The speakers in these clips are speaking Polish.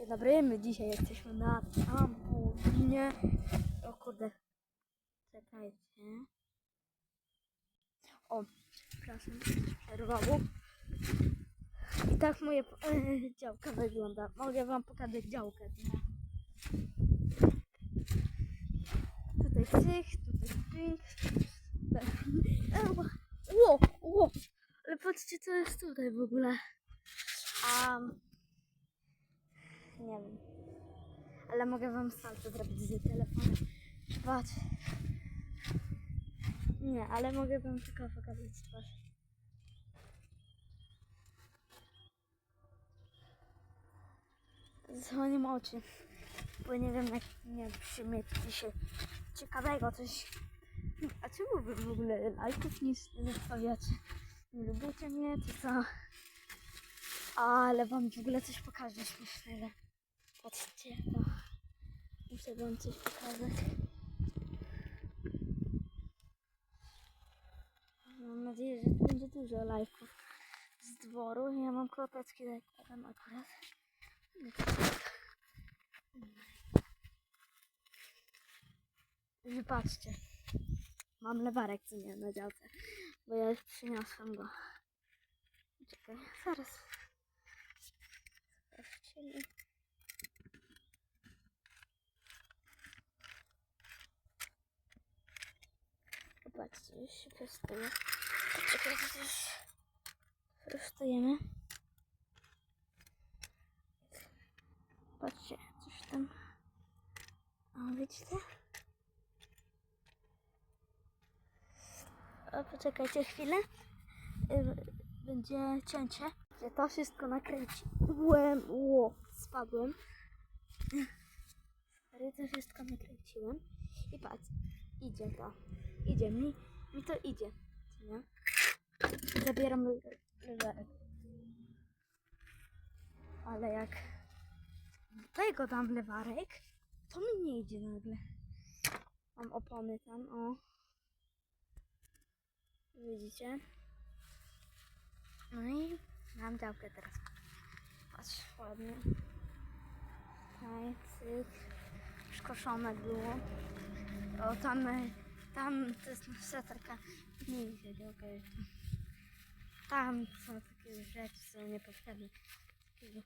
Dzień dobry, my dzisiaj jesteśmy na trampolinie. O kurde. Czekajcie. O, przepraszam, przerwało. I tak moje e, działka wygląda. Mogę wam pokazać działkę. Tutaj cyk, tutaj pink. Ło, ło. Ale patrzcie co jest tutaj w ogóle. Um, nie wiem. Ale mogę wam salto zrobić z telefonem. Patrz. Nie, ale mogę wam tylko pokazać twarz. Zasłonię oczy. Bo nie wiem jak nie wiem, czy mieć dzisiaj ciekawego coś. A czemu wy w ogóle lajków nie zostawiacie? Nie lubicie mnie, czy co? Ale wam w ogóle coś pokażę śmiesznego. Patrzcie, to. Muszę wam coś pokazać. Mam nadzieję, że będzie dużo lajków z dworu. Ja mam kropeczki tam akurat. Wypatrzcie. Mam lewarek, co nie na działce. Bo ja już przyniosłem go. Czekaj, zaraz. Sprawdźcie. Popatrzcie, już się prostuje. Czekajcie, to już prostujemy. Patrzcie, coś tam. O, widzicie? O, poczekajcie chwilę. Y, Będzie cięcie. Ja to wszystko nakręciłem. Ło, spadłem. Ale to wszystko nakręciłem. I patrz, idzie to. Idzie mi. Mi to idzie. Nie? Zabieram lewarek. Ale jak tego dam lewarek, to mi nie idzie nagle. Mam opony tam, o. Widzicie? No i mam działkę teraz. Patrz, ładnie. Tutaj, cyk. Już koszone było. O, tam, to seterka. Nie widzę działka jeszcze. Tam są takie rzeczy, są niepotrzebne. Takiego.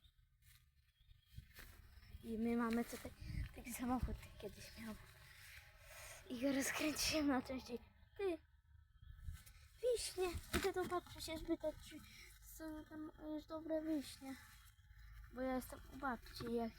I my mamy tutaj taki samochód kiedyś miał. I go rozkręciłem na części. Ty, wiśnie. Idę zobaczyć, żeby to czy są tam już dobre wiśnie. Bo ja jestem u babci. Jak